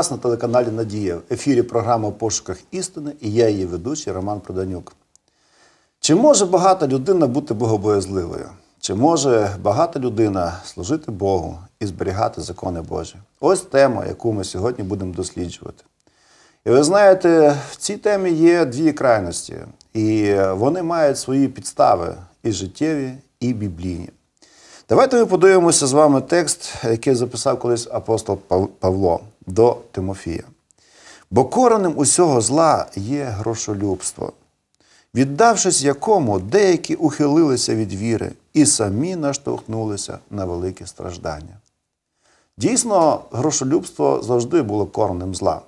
Вас на телеканалі Надія. В ефірі програма «В пошуках істини і я її ведучий Роман Проданюк. Чи може багата людина бути богобоязливою? Чи може багата людина служити Богу і зберігати закони Божі? Ось тема, яку ми сьогодні будемо досліджувати. І ви знаєте, в цій темі є дві крайності, і вони мають свої підстави і життєві, і біблійні. Давайте ми подивимося з вами текст, який записав колись апостол Павло до Тимофія. Бо коренем усього зла є грошолюбство, віддавшись якому деякі ухилилися від віри і самі наштовхнулися на великі страждання. Дійсно, грошолюбство завжди було коренем зла.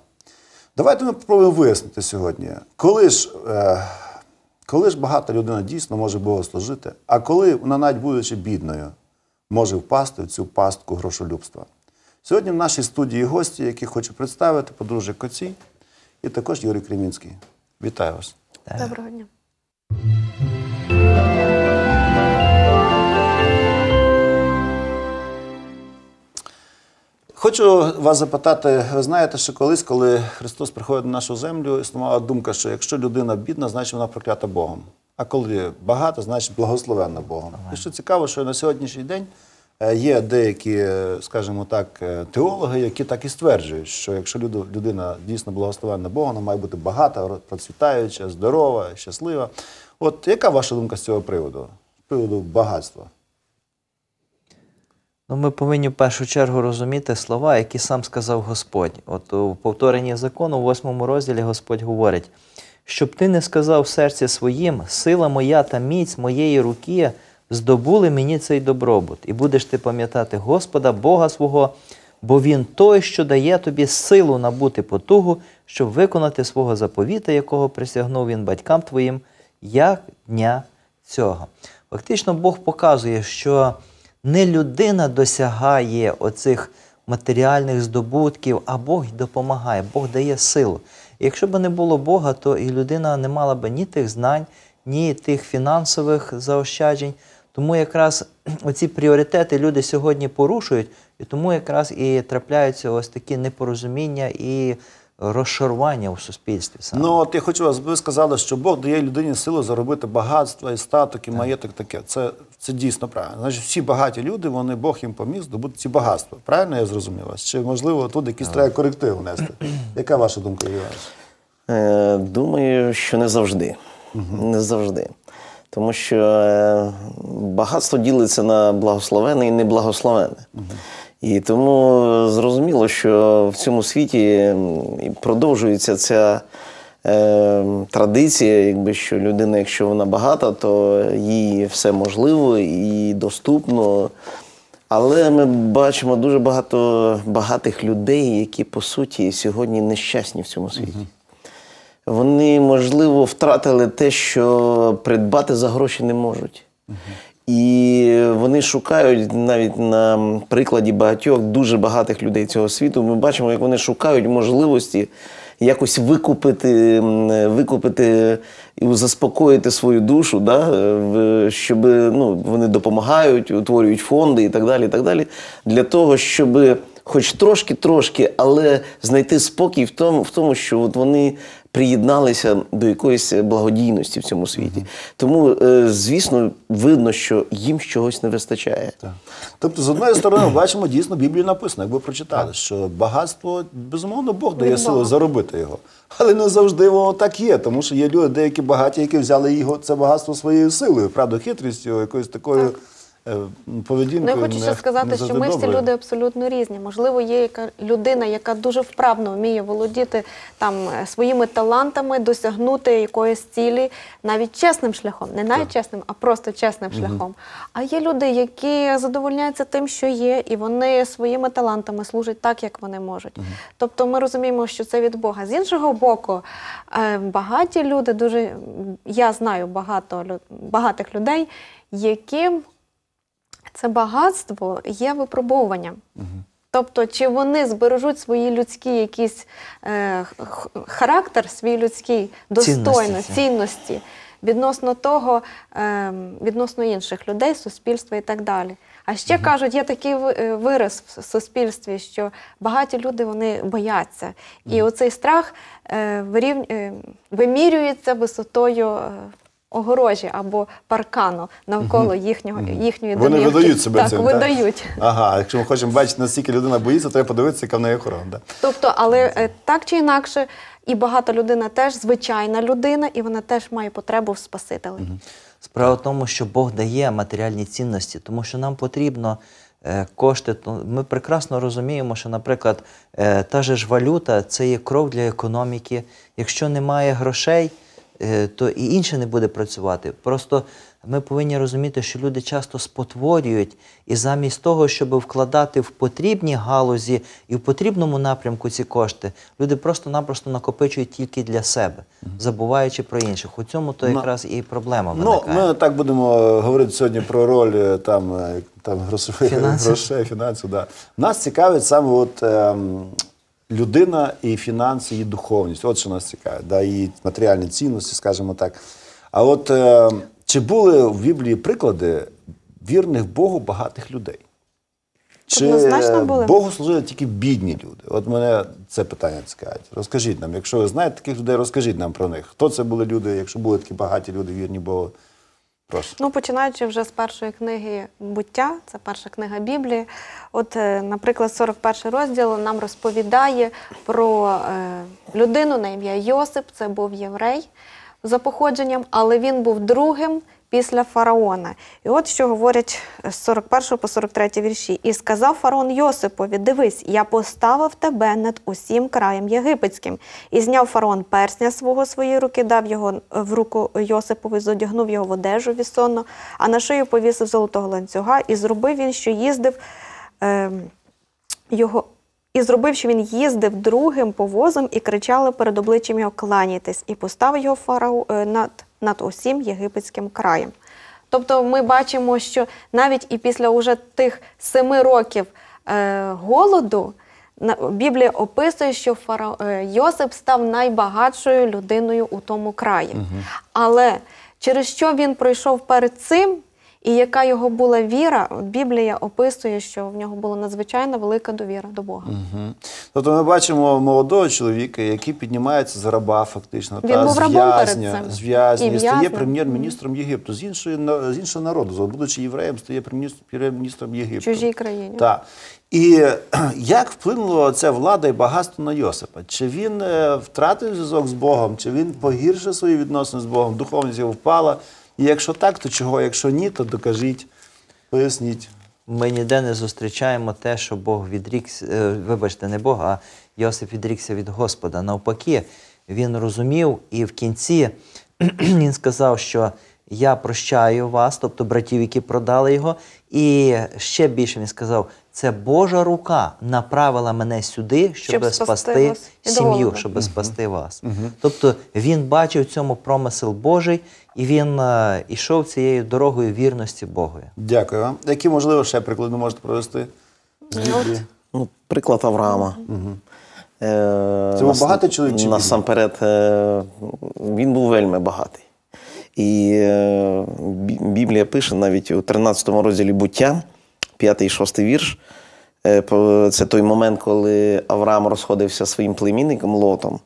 Давайте ми спробуємо вияснити сьогодні, коли ж, е, коли ж багата людина дійсно може Богу служити, а коли вона, навіть будучи бідною, може впасти в цю пастку грошолюбства. Сьогодні в нашій студії гості, яких хочу представити, подружжя Коцій і також Юрій Кремінський. Вітаю вас. Доброго дня. Хочу вас запитати, ви знаєте, що колись, коли Христос приходить на нашу землю, існувала думка, що якщо людина бідна, значить вона проклята Богом. А коли багата, значить благословенна Богом. І що цікаво, що на сьогоднішній день є деякі, е, скажімо так, е, теологи, які так і стверджують, що якщо людина дійсно благословенна Богом, вона має бути багата, процвітаюча, здорова, щаслива. От яка ваша думка з цього приводу? З приводу багатства? Ну, ми повинні в першу чергу розуміти слова, які сам сказав Господь. От у повторенні закону, у восьмому розділі Господь говорить, щоб ти не сказав серці своїм, сила моя та міць моєї руки здобули мені цей добробут, і будеш ти пам'ятати Господа, Бога свого, бо Він той, що дає тобі силу набути потугу, щоб виконати свого заповіта, якого присягнув він батькам твоїм, як дня цього. Фактично, Бог показує, що не людина досягає оцих матеріальних здобутків, а Бог допомагає, Бог дає силу. Якщо б не було Бога, то і людина не мала б ні тих знань, ні тих фінансових заощаджень. Тому якраз оці пріоритети люди сьогодні порушують, і тому якраз і трапляються ось такі непорозуміння і розшарування у суспільстві. Саме. Ну, от я хочу вас, ви сказали, що Бог дає людині силу заробити багатство і статок, і маєток таке. Це, це дійсно правильно. Значить, всі багаті люди, вони Бог їм поміг здобути ці багатства. Правильно я зрозумів вас? Чи можливо тут якісь треба корективи внести? Яка ваша думка, Іванович? Е, Думаю, що не завжди. Не завжди. Тому що е, багатство ділиться на благословенне і неблагословенне. І тому зрозуміло, що в цьому світі продовжується ця е, традиція, якби що людина, якщо вона багата, то їй все можливо і доступно. Але ми бачимо дуже багато багатих людей, які по суті сьогодні нещасні в цьому світі. Вони, можливо, втратили те, що придбати за гроші не можуть. І вони шукають навіть на прикладі багатьох дуже багатих людей цього світу. Ми бачимо, як вони шукають можливості якось викупити, викупити і заспокоїти свою душу, да, щоб ну, вони допомагають, утворюють фонди і так далі, і так далі, для того, щоб хоч трошки-трошки, але знайти спокій в тому, в тому що от вони приєдналися до якоїсь благодійності в цьому світі. Тому, е, звісно, видно, що їм чогось не вистачає. Так. Тобто, з одної сторони, бачимо, дійсно, в Біблії написано, як ви прочитали, що багатство, безумовно, Бог дає силу заробити його. Але не завжди воно так є, тому що є люди, деякі багаті, які взяли його це багатство своєю силою, правда, хитрістю, якоюсь такою е, поведінкою. Ну, я хочу ще не- сказати, не що ми всі люди абсолютно різні. Можливо, є яка людина, яка дуже вправно вміє володіти там е, своїми талантами, досягнути якоїсь цілі навіть чесним шляхом, не навіть чесним, а просто чесним шляхом. А є люди, які задовольняються тим, що є, і вони своїми талантами служать так, як вони можуть. Тобто ми розуміємо, що це від Бога. З іншого боку, е, багаті люди дуже я знаю багато багатих людей, які це багатство є випробовуванням. Тобто, чи вони збережуть свої людські якісь е, характер, свій людський достойно, Цінності. відносно того, е, відносно інших людей, суспільства і так далі. А ще кажуть, є такий е, вираз в суспільстві, що багаті люди вони бояться. І оцей страх е, вирів... е, вимірюється висотою е, огорожі або паркану навколо їхнього, їхньої Вони домівки. видають себе так, цим. видають. Ага, якщо ми хочемо бачити, наскільки людина боїться, треба подивитися, яка в неї охорона. Да? Тобто, але е, так чи інакше, і багата людина теж звичайна людина, і вона теж має потребу в Спасителі. Справа в тому, що Бог дає матеріальні цінності, тому що нам потрібно е, кошти. Ну, Ми прекрасно розуміємо, що, наприклад, е, та же ж валюта це є кров для економіки. Якщо немає грошей, то і інше не буде працювати. Просто ми повинні розуміти, що люди часто спотворюють, і замість того, щоб вкладати в потрібні галузі і в потрібному напрямку ці кошти, люди просто-напросто накопичують тільки для себе, забуваючи про інших. У цьому то Ну, якраз і проблема Ну, ми так будемо е, говорити сьогодні про роль е, там, е, там грошей, фінансів. Да. Нас цікавить саме от, ем, людина і фінанси, і духовність. От що нас цікавить, да, і матеріальні цінності, скажімо так. А от е, чи були в Біблії приклади вірних Богу багатих людей? Чи були. Богу служили тільки бідні люди? От мене це питання цікавить. Розкажіть нам, якщо ви знаєте таких людей, розкажіть нам про них. Хто це були люди, якщо були такі багаті люди, вірні Богу? Прошу. Ну, починаючи вже з першої книги буття, це перша книга Біблії. От, е, наприклад, 41 розділ нам розповідає про е, людину на ім'я Йосип, це був єврей за походженням, але він був другим після фараона. І от що говорять з 41 по 43 вірші. І сказав фараон Йосипові: Дивись, я поставив тебе над усім краєм єгипетським. І зняв фараон персня свого своєї руки, дав його в руку Йосипові, зодягнув його в одежу вісонну, а на шию повісив золотого ланцюга, і зробив він, що їздив. ем, його і зробив, що він їздив другим повозом і кричали перед обличчям його кланяйтесь, і поставив його фарау е, над, над усім єгипетським краєм. Тобто ми бачимо, що навіть і після уже тих семи років е, голоду Біблія описує, що фара... е, Йосип став найбагатшою людиною у тому краї. Але через що він пройшов перед цим, і яка його була віра, Біблія описує, що в нього була надзвичайно велика довіра до Бога. Мгм. Тобто ми бачимо молодого чоловіка, який піднімається з раба, фактично, Він та, був з в'язня, з в'язня, стає прем'єр-міністром Єгипту, з, іншої, з іншого народу, будучи євреєм, стає прем'єр- прем'єр-міністром Єгипту. Чужій країні. Так. І як вплинула ця влада і багатство на Йосипа? Чи він е, втратив зв'язок з Богом, чи він погіршив свої відносини з Богом, духовність його впала? І якщо так, то чого? Якщо ні, то докажіть, поясніть. Ми ніде не зустрічаємо те, що Бог відрікся, е, вибачте, не Бог, а Йосип відрікся від Господа. Навпаки, він розумів, і в кінці він сказав, що я прощаю вас, тобто братів, які продали його. І ще більше він сказав, це Божа рука направила мене сюди, щоб, Щоб спасти спасти сім'ю, щоб спасти вас. Тобто він бачив в цьому промисел Божий, і він е, ішов цією дорогою вірності Богові. Дякую вам. Які, можливо, ще приклади можете провести? Ну, приклад Авраама. Е, Це був нас- багатий чоловік Насамперед, е, він був вельми багатий. І е, Біблія пише навіть у 13 розділі буття, 5 і 6 вірш. е, Це той момент, коли Авраам розходився своїм племінником Лотом.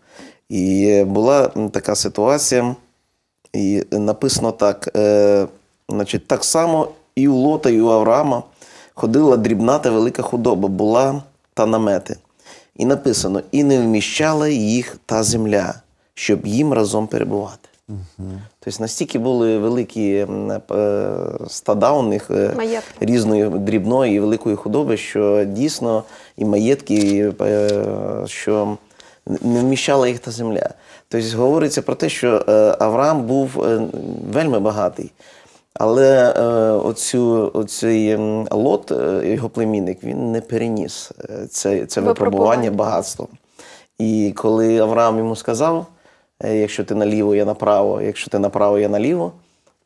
І була така ситуація, і написано так: е, значить, так само і у Лота, і у Авраама ходила дрібна та велика худоба, була та намети. І написано: і не вміщала їх та земля, щоб їм разом перебувати. Тобто настільки були великі е, стада у них е, Маєтки. різної дрібної і великої худоби, що дійсно і маєтки, і, е, що не вміщала їх та земля. Тобто говориться про те, що Авраам був вельми багатий. Але оцю, оцей лот, його племінник, він не переніс це, це випробування багатством. І коли Авраам йому сказав, якщо ти наліво, я направо, якщо ти направо, я наліво,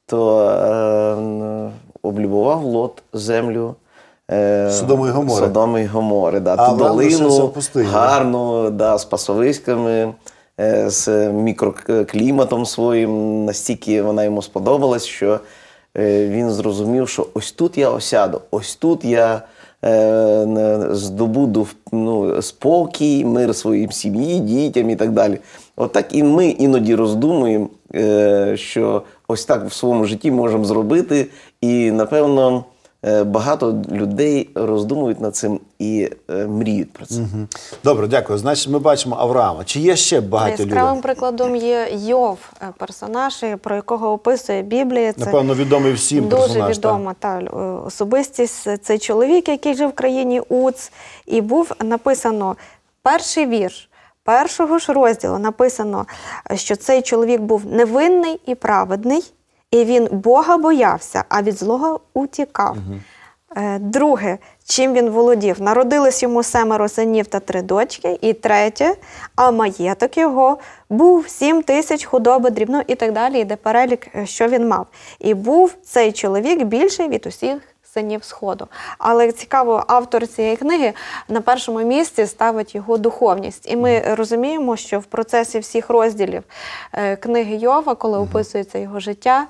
то е, облюбував лот землю. е, Содому і Гомори. Содому і Гомори, да. Ту долину гарну, да, з пасовиськами, е, з мікрокліматом своїм. Настільки вона йому сподобалась, що е, він зрозумів, що ось тут я осяду, ось тут я е, здобуду ну, спокій, мир своїм сім'ї, дітям і так далі. Отак і ми іноді роздумуємо, е, що ось так в своєму житті можемо зробити. І напевно е, багато людей роздумують над цим і е, мріють про це. Добре, дякую. Значить, ми бачимо Авраама. Чи є ще багато Яскравим прикладом є Йов, персонаж, про якого описує Біблія. Це Напевно, відомий всім дуже персонаж. відома та е, особистість. Цей чоловік, який жив в країні Уц, і був написано перший вірш. Першого ж розділу написано, що цей чоловік був невинний і праведний, і він Бога боявся, а від злого утікав. Е, Друге, чим він володів? Народилось йому семеро синів та три дочки. І третє, а маєток його був сім тисяч худоби дрібно і так далі. Йде перелік, е, що він мав. І був цей чоловік більший від усіх синів Сходу. Але цікаво, автор цієї книги на першому місці ставить його духовність. І ми розуміємо, що в процесі всіх розділів е, книги Йова, коли описується його життя,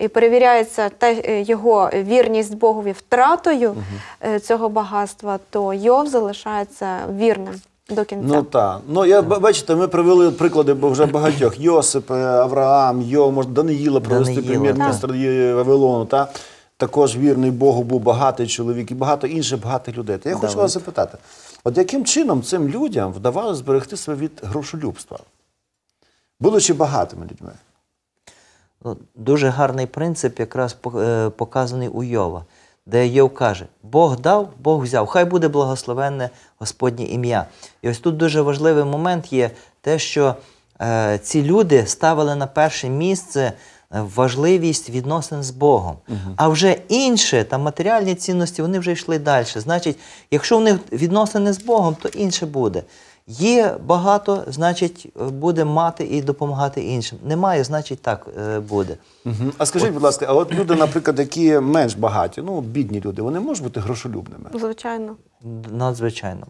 і перевіряється те, е, його вірність Богові втратою е, цього багатства, то Йов залишається вірним до кінця. Ну так. Ну я бачите, ми привели приклади бо вже багатьох: Йосип, Авраам, Йо, може, Даниїла провести Даниїла, прем'єр-міністр Вавилону. Та? Також вірний Богу був багатий чоловік і багато інших багатих людей. То я хочу вас запитати: от яким чином цим людям вдавалося зберегти себе від грошолюбства, будучи багатими людьми? Ну, Дуже гарний принцип якраз е, показаний у Йова, де Йов каже: Бог дав, Бог взяв, хай буде благословенне Господнє ім'я. І ось тут дуже важливий момент є те, що е, ці люди ставили на перше місце важливість відносин з Богом. А вже інше, там матеріальні цінності, вони вже йшли далі. Значить, якщо в них відносини з Богом, то інше буде. Є багато, значить, е, буде мати і допомагати іншим. Немає, значить, так е, буде. А скажіть, будь ласка, а от люди, наприклад, які менш багаті, ну бідні люди, вони можуть бути грошолюбними? Звичайно. Надзвичайно.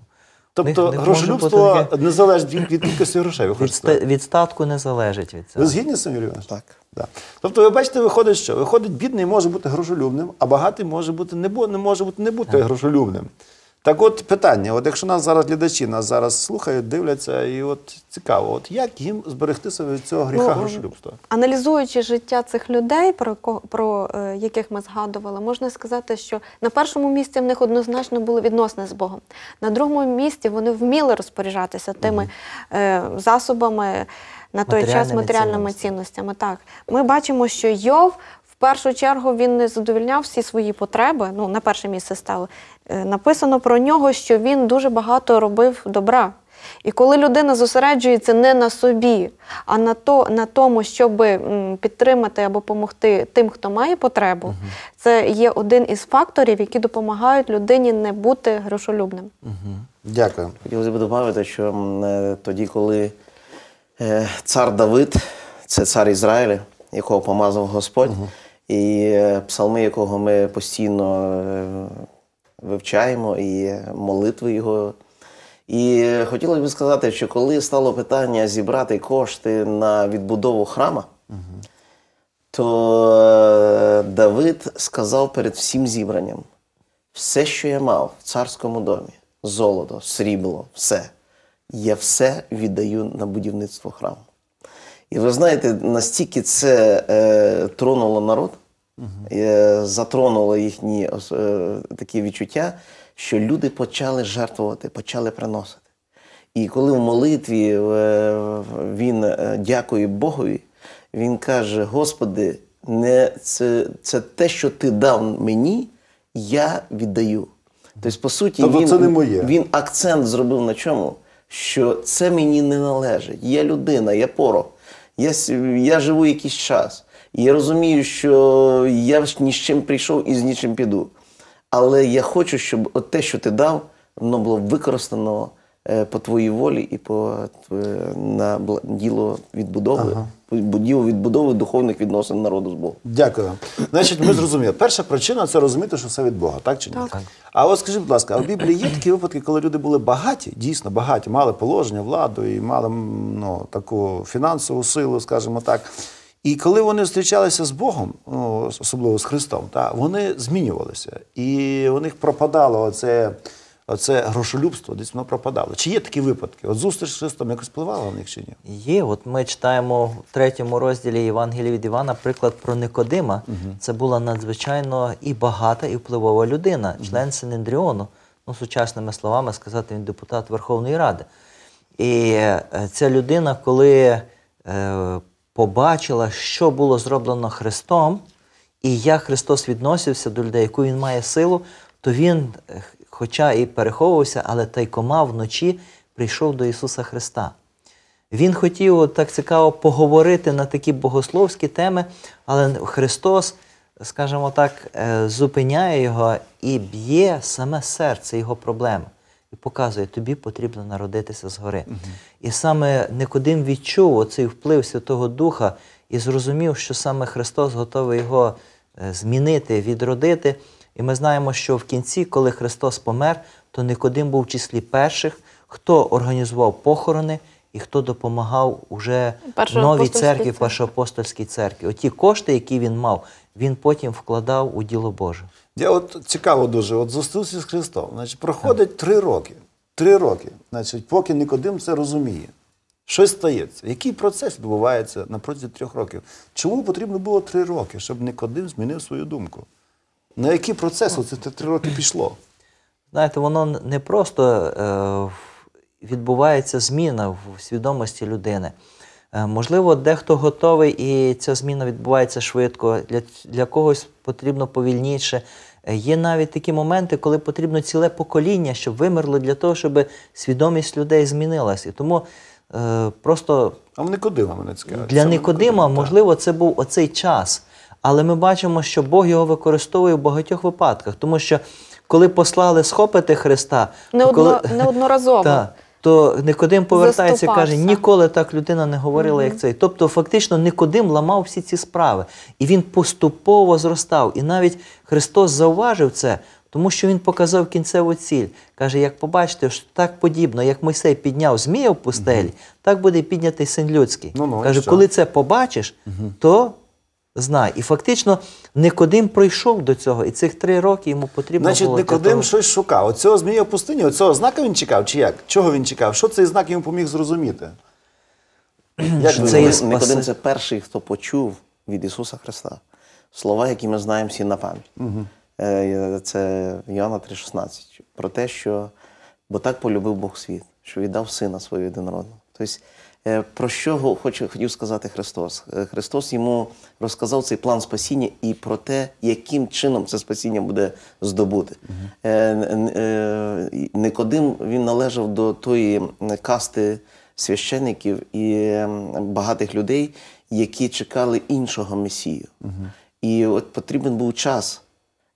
Тобто грошолюбство бути не залежить від, від кількості грошей. Ви Від, ста- від статку не залежить від цього. Ви згідні з цим, Юрій Іванович? Так. Да. Тобто, ви бачите, виходить, що виходить, бідний може бути грошолюбним, а багатий може бути не, бу- не може бути не бути грошолюбним. Так от питання: от якщо нас зараз глядачі нас зараз слухають, дивляться, і от цікаво, от як їм зберегти себе від цього гріха Ну, грошолюбства? Аналізуючи життя цих людей, про, про е, яких ми згадували, можна сказати, що на першому місці в них однозначно були відносини з Богом. На другому місці вони вміли розпоряджатися тими е, засобами на той час Матеріальними матеріальними цінностями. цінностями. Так, ми бачимо, що Йов. Першу чергу він не задовільняв всі свої потреби. Ну, на перше місце став. Е, Написано про нього, що він дуже багато робив добра. І коли людина зосереджується не на собі, а на, то, на тому, щоб підтримати або допомогти тим, хто має потребу, це є один із факторів, які допомагають людині не бути грошолюбним. Дякую. Хотілося б додати, що е, тоді, коли е, цар Давид, це цар Ізраїля, якого помазав Господь, і е, псалми, якого ми постійно е, вивчаємо, і молитви його. І хотілося б сказати, що коли стало питання зібрати кошти на відбудову храма, то е, Давид сказав перед всім зібранням: все, що я мав в царському домі, золото, срібло, все, я все віддаю на будівництво храму. І ви знаєте, настільки це е, тронуло народ, затронуло їхні е, такі відчуття, що люди почали жертвувати, почали приносити. І коли в молитві е, він е, дякує Богові, він каже: Господи, не це, це те, що ти дав мені, я віддаю. Тобто, по суті, Тобто він, це не моє. він акцент зробив на чому? Що це мені не належить. Я людина, я порох. Я, я живу якийсь час. І я розумію, що я ж ні з чим прийшов і з нічим піду. Але я хочу, щоб от те, що ти дав, воно було використано е, по твоїй волі і по е, на діло відбудови, по діло відбудови духовних відносин народу з Богом. Дякую. Значить, ми зрозуміли. Перша причина це розуміти, що все від Бога, так чи ні? Так. А от скажіть, будь ласка, а в Біблії є такі випадки, коли люди були багаті, дійсно багаті, мали положення, владу і мали ну, таку фінансову силу, скажімо так. І коли вони зустрічалися з Богом, ну, особливо з Христом, та, вони змінювалися. І у них пропадало оце, оце грошолюбство, десь воно пропадало. Чи є такі випадки? От зустріч з Христом якось впливала в них чи ні? Є, от ми читаємо в третьому розділі Євангелія від Івана приклад про Никодима. Це була надзвичайно і багата, і впливова людина, член Синедріону. Ну, сучасними словами сказати, він депутат Верховної Ради. І е, ця людина, коли е, побачила, що було зроблено Христом, і як Христос відносився до людей, яку він має силу, то він, е, хоча і переховувався, але тайкома вночі прийшов до Ісуса Христа. Він хотів от так цікаво поговорити на такі богословські теми, але Христос, скажімо так, е, зупиняє його і б'є саме серце його проблеми. І показує, тобі потрібно народитися згори. І саме Никодим відчув оцей вплив Святого Духа і зрозумів, що саме Христос готовий його е, змінити, відродити. І ми знаємо, що в кінці, коли Христос помер, то Никодим був в числі перших, хто організував похорони і хто допомагав уже новій церкві, церкві. першоапостольській церкві. Оті кошти, які він мав, він потім вкладав у діло Боже. Я от цікаво дуже, от зустрівся з Христом. Значить, проходить три роки. Три роки. Значить, поки Никодим це розуміє. Щось стається. Який процес відбувається на протязі трьох років? Чому потрібно було три роки, щоб Никодим змінив свою думку? На який процес оце три роки пішло? Знаєте, воно не просто е, відбувається зміна в свідомості людини. Е, можливо, дехто готовий, і ця зміна відбувається швидко, для, для когось потрібно повільніше. Е, Є навіть такі моменти, коли потрібно ціле покоління, щоб вимерло для того, щоб свідомість людей змінилась. І тому е, просто А в Никодима мене цікавить. для Никодима, можливо, це був оцей час. Але ми бачимо, що Бог його використовує в багатьох випадках, тому що коли послали схопити Христа, Неодно- коли... неодноразово. Та, то Никодим повертається і каже, ніколи так людина не говорила, як цей. Тобто, фактично, Никодим ламав всі ці справи. І він поступово зростав. І навіть Христос зауважив це, тому що він показав кінцеву ціль. Каже, як побачите, що так подібно, як Мойсей підняв змія в пустелі, так буде піднятий син людський. Ну-ну, каже, коли це побачиш, то знай. І фактично Никодим пройшов до цього, і цих три роки йому потрібно Значить, було. для Никодим того- щось шукав. Оцього змія в пустині, оцього знака він чекав, чи як? Чого він чекав? Що цей знак йому поміг зрозуміти? Як це є спаси- Никодим це перший, хто почув від Ісуса Христа слова, які ми знаємо всі на пам'ять. Е, Це Іоанна 3,16. Про те, що бо так полюбив Бог світ, що віддав сина свого єдинородного. Тобто, про що хоче, хотів сказати Христос? Е, Христос йому розказав цей план спасіння і про те, яким чином це спасіння буде здобути. Е, е, Никодим він належав до тої касти священиків і багатих людей, які чекали іншого месію. І от потрібен був час.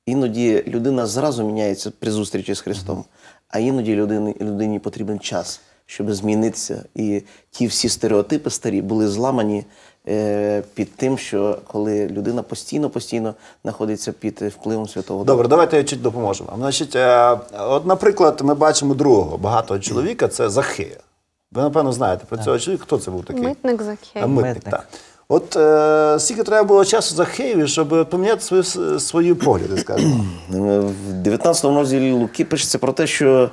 Іноді людина зразу міняється при зустрічі з Христом, а іноді людині, людині потрібен час, щоб змінитися. І ті всі стереотипи старі були зламані е, під тим, що коли людина постійно-постійно знаходиться під впливом Святого Духа. Добре, давайте я чуть допоможу вам. Значить, е, от, наприклад, ми бачимо другого багатого чоловіка, це Захея. Ви, напевно, знаєте про цього чоловіка. Хто це був такий? Митник Закхей. А, митник, Митник. так. От е, скільки треба було часу Захеєві, щоб поміняти свої, свої погляди, скажімо. В 19 розділі Луки пишеться про те, що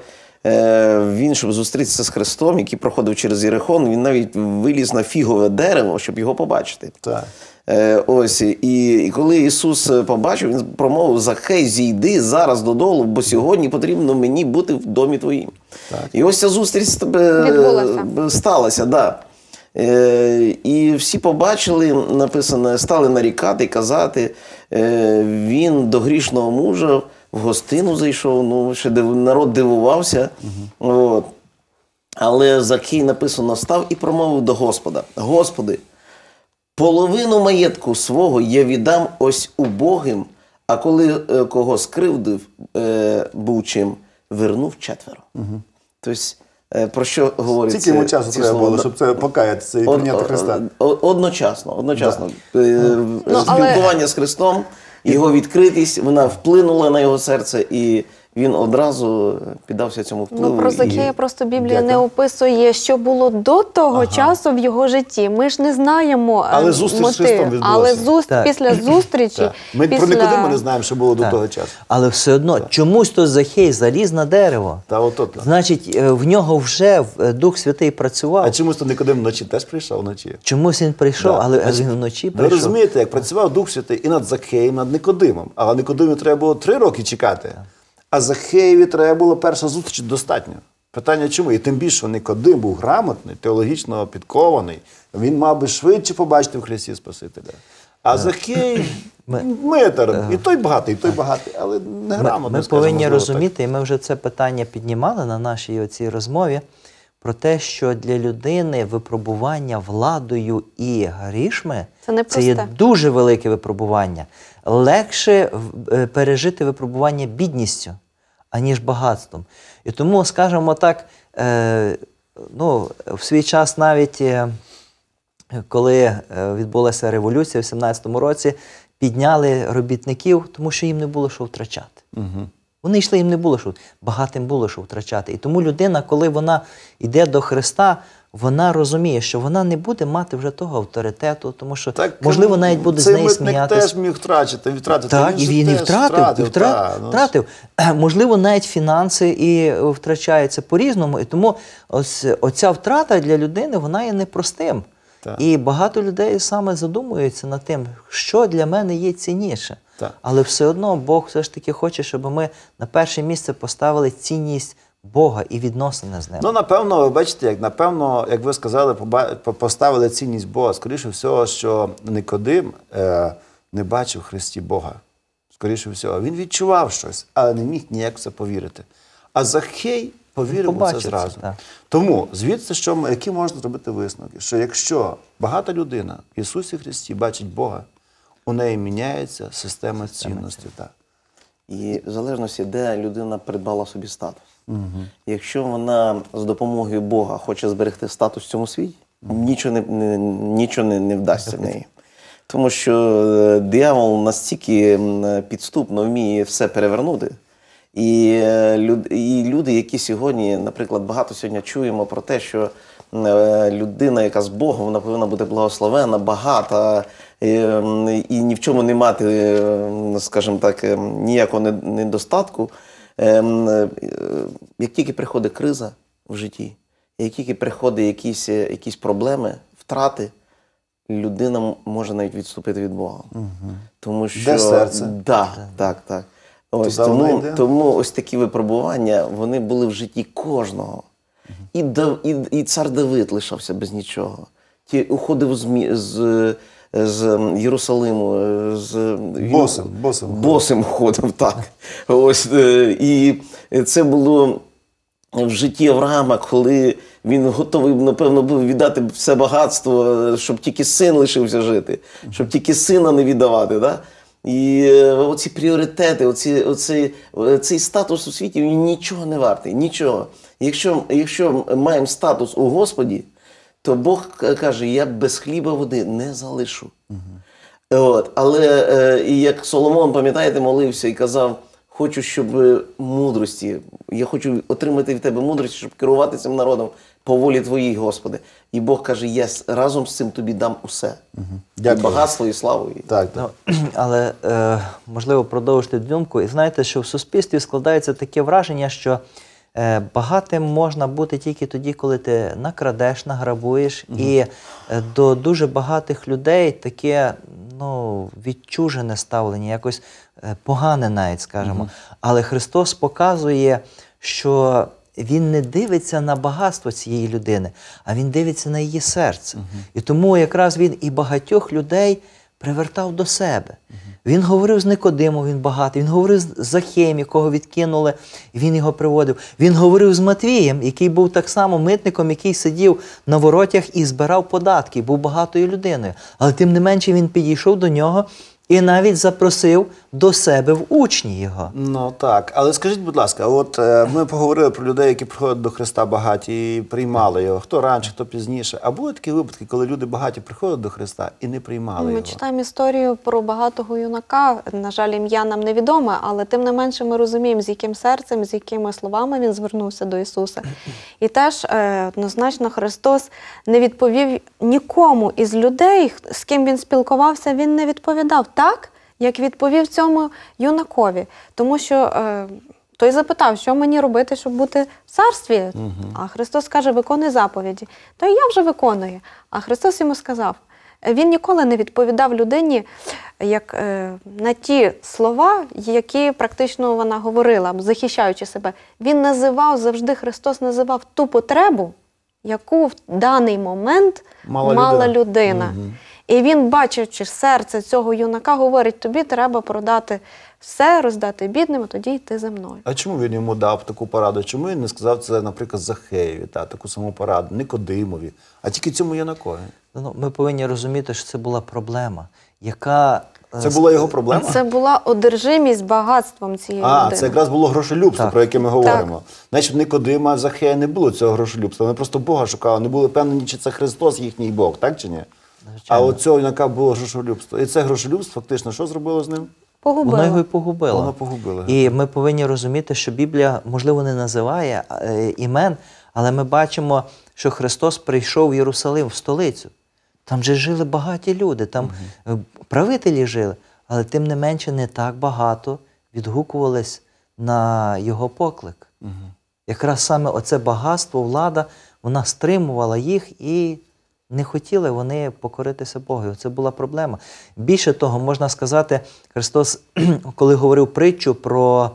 він, щоб зустрітися з Христом, який проходив через Єрихон, він навіть виліз на фігове дерево, щоб його побачити. Так. Е, ось, і, і коли Ісус е, побачив, він промовив: Захей, зійди зараз додолу, бо сьогодні потрібно мені бути в домі твоїм. Так. І ось ця зустріч з тебе Відбулася. сталася, да. Е, і всі побачили, написано, стали нарікати, казати. Е, він до грішного мужа в гостину зайшов, ну, ще див, народ дивувався. От. Але Закій написано став і промовив до Господа: Господи, половину маєтку свого я віддам ось убогим, а коли е, кого скривдив е, був чим, вернув четверо. Тобто, е, про що говориться? Скільки йому часу треба було, щоб це покаятися і прийняти Христа? Одночасно, одночасно. Е, Ну, але- Спілкування з Христом, його відкритість, вона вплинула на його серце, і він одразу піддався цьому впливу. Ну, про і- Закея просто Біблія не описує, що було до того часу в його житті. Ми ж не знаємо е, Але зустріч з. Христом відбулася. Але зуст... Так. після зустрічі, Так. Ми після... про Никодима не знаємо, що було до того часу. Але все одно чомусь то Захей заліз на дерево. Та отут. Значить, е, в нього вже е, Дух Святий працював. А чомусь то Никодим вночі теж прийшов вночі. Чомусь він прийшов, але Значить, він вночі Ви розумієте, як працював Дух Святий і над Закхеєм, над Никодимом. А Никодиму треба було три роки чекати. А Захеєві треба було перша зустріч достатньо. Питання чому? І тим більше Никодим був грамотний, теологічно підкований. Він мав би швидше побачити в Христі Спасителя. А Захей митар. І той багатий, і той багатий, але не грамотно. ми повинні можливо, так. розуміти, і ми вже це питання піднімали на нашій оцій розмові, про те, що для людини випробування владою і грішми Це не є дуже велике випробування. Легше в- е, пережити випробування бідністю, аніж багатством. І тому, скажімо так, е, ну, в свій час навіть. е, коли е, відбулася революція в 17-му році, підняли робітників, тому що їм не було що втрачати. Вони йшли, їм не було що, багатим було що втрачати. І тому людина, коли вона йде до Христа, вона розуміє, що вона не буде мати вже того авторитету, тому що, так, можливо, навіть буде з неї сміятися. теж міг втрачити, втратити. Так, і же він і теж втратив, і втра- та, ну. Можливо, навіть фінанси і е, втрачаються по-різному. І тому ось оця втрата для людини вона є непростим. Так. І багато людей саме задумуються над тим, що для мене є цінніше. Так. Але все одно Бог все ж таки хоче, щоб ми на перше місце поставили цінність Бога і відносини з ним. Ну, напевно, ви бачите, як напевно, як ви сказали, поставили цінність Бога. Скоріше всього, що Никодим е, не бачив в Христі Бога. Скоріше всього, він відчував щось, але не міг ніяк в це повірити. А Захей повірив у це зразу. так. Тому звідси, що ми, які можна зробити висновки, що якщо багата людина в Ісусі Христі бачить Бога, у неї міняється система цінностей. Так. І в залежності, де людина придбала собі статус. Якщо вона з допомогою Бога хоче зберегти статус в цьому світі, нічого не, не, нічого не, не вдасться в неї. Тому що е, диявол настільки підступно вміє все перевернути. І, е, і люди, які сьогодні, наприклад, багато сьогодні чуємо про те, що е, людина, яка з Богом, вона повинна бути благословена, багата і ні в чому не мати, е, скажімо так, е, ніякого недостатку. Е, Як тільки приходить криза в житті, як тільки приходять якісь, е, якісь проблеми, втрати, людина може навіть відступити від Бога. Тому що Де серце? Да, так, так. Ось тому, тому ось такі випробування вони були в житті кожного. І, Дав, і, і цар Давид лишався без нічого. Ті уходив з, з, з Єрусалиму, з він- Босим, босим босим ходив, так. Ось, е, і це було в житті Авраама, коли він готовий, напевно, був віддати все багатство, е, щоб тільки син лишився жити, щоб тільки сина не віддавати. Да? І е, оці пріоритети, оці, оці, е, цей статус у світі він нічого не вартий. Нічого. Якщо, якщо маємо статус у Господі, то Бог каже: я без хліба води не залишу. От, але е, і як Соломон, пам'ятаєте, молився і казав: хочу, щоб е, мудрості, я хочу отримати від тебе мудрості, щоб керувати цим народом по волі твоїй, Господи. І Бог каже: я разом з цим тобі дам усе. Дякую. І багатство, і славу. Так, так. Ну, але е, можливо продовжити думку. І знаєте, що в суспільстві складається таке враження, що багатим можна бути тільки тоді, коли ти накрадеш, награбуєш. І е, до дуже багатих людей таке ну, відчужене ставлення, якось е, погане навіть, скажімо. Але Христос показує, що він не дивиться на багатство цієї людини, а він дивиться на її серце. І тому якраз він і багатьох людей привертав до себе. Він говорив з Никодимом, він багатий, він говорив з Захеєм, якого відкинули, і він його приводив. Він говорив з Матвієм, який був так само митником, який сидів на воротях і збирав податки, був багатою людиною. Але тим не менше він підійшов до нього І навіть запросив до себе в учні його. Ну так, але скажіть, будь ласка, от е, ми поговорили про людей, які приходять до Христа багаті і приймали його. Хто раніше, хто пізніше. А були такі випадки, коли люди багаті приходять до Христа і не приймали Ми його. читаємо історію про багатого юнака. На жаль, ім'я нам невідоме, але тим не менше ми розуміємо, з яким серцем, з якими словами він звернувся до Ісуса. І теж е, однозначно Христос не відповів нікому із людей, з ким він спілкувався, він не відповідав так, як відповів цьому юнакові. Тому що е, той запитав, що мені робити, щоб бути в царстві. А Христос каже, виконуй заповіді. То і я вже виконую. А Христос йому сказав. Він ніколи не відповідав людині як, е, на ті слова, які практично вона говорила, захищаючи себе. Він називав завжди Христос називав ту потребу, яку в даний момент Мала мала, людина. людина. І він, бачачи серце цього юнака, говорить: тобі треба продати все, роздати бідним, а тоді йти за мною. А чому він йому дав таку пораду? Чому він не сказав це, наприклад, Захеєві, та, таку саму пораду, Никодимові, а тільки цьому Янакові? Ну, ми повинні розуміти, що це була проблема, яка е, Це була його проблема? Це була одержимість багатством цієї А, людини. це якраз було грошолюбство, Так. про яке ми говоримо. Значить, в Никодима, Захея не було цього грошолюбства. Вони просто Бога шукали, не були впевнені, чи це Христос їхній Бог, так чи ні? А от цього юнака було грошолюбство. І це грошолюбство фактично що зробило з ним? Погубила. Воно його і погубило. Воно погубило. І ми повинні розуміти, що Біблія, можливо, не називає е, імен, але ми бачимо, що Христос прийшов в Єрусалим, в столицю. Там же жили багаті люди, там е, правителі жили, але тим не менше не так багато відгукувались на його поклик. Якраз саме оце багатство, влада, вона стримувала їх і не хотіли вони покоритися Богу. Це була проблема. Більше того, можна сказати, Христос, коли говорив притчу про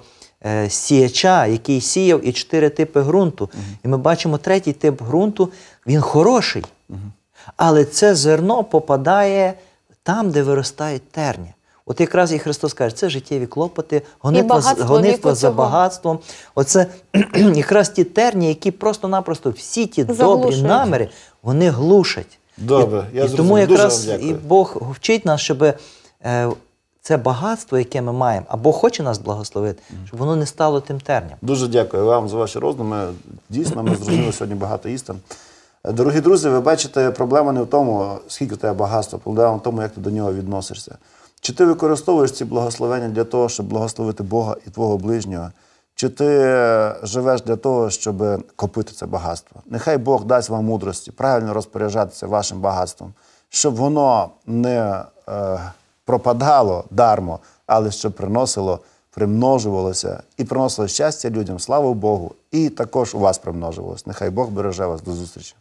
е, сіяча, який сіяв, і чотири типи ґрунту. І ми бачимо третій тип ґрунту, він хороший. Але це зерно попадає там, де виростають терня. От якраз і Христос каже, це життєві клопоти, гонитва, багатство гонитва за багатством. Оце якраз ті терні, які просто-напросто всі ті добрі наміри, вони глушать. Добре, і, я і зрозумів. тому Дуже якраз вам і. Бог вчить нас, щоб е, це багатство, яке ми маємо, а Бог хоче нас благословити, щоб воно не стало тим терням. Дуже дякую вам за ваші роздуми. Дійсно, ми зрозуміли сьогодні багато істин. Дорогі друзі, ви бачите, проблема не в тому, скільки в тебе багатства, проблема в тому, як ти до нього відносишся. Чи ти використовуєш ці благословення для того, щоб благословити Бога і твого ближнього? Чи ти живеш для того, щоб копити це багатство? Нехай Бог дасть вам мудрості, правильно розпоряджатися вашим багатством, щоб воно не е, пропадало дармо, але щоб приносило, примножувалося і приносило щастя людям, славу Богу, і також у вас примножувалось. Нехай Бог береже вас до зустрічі.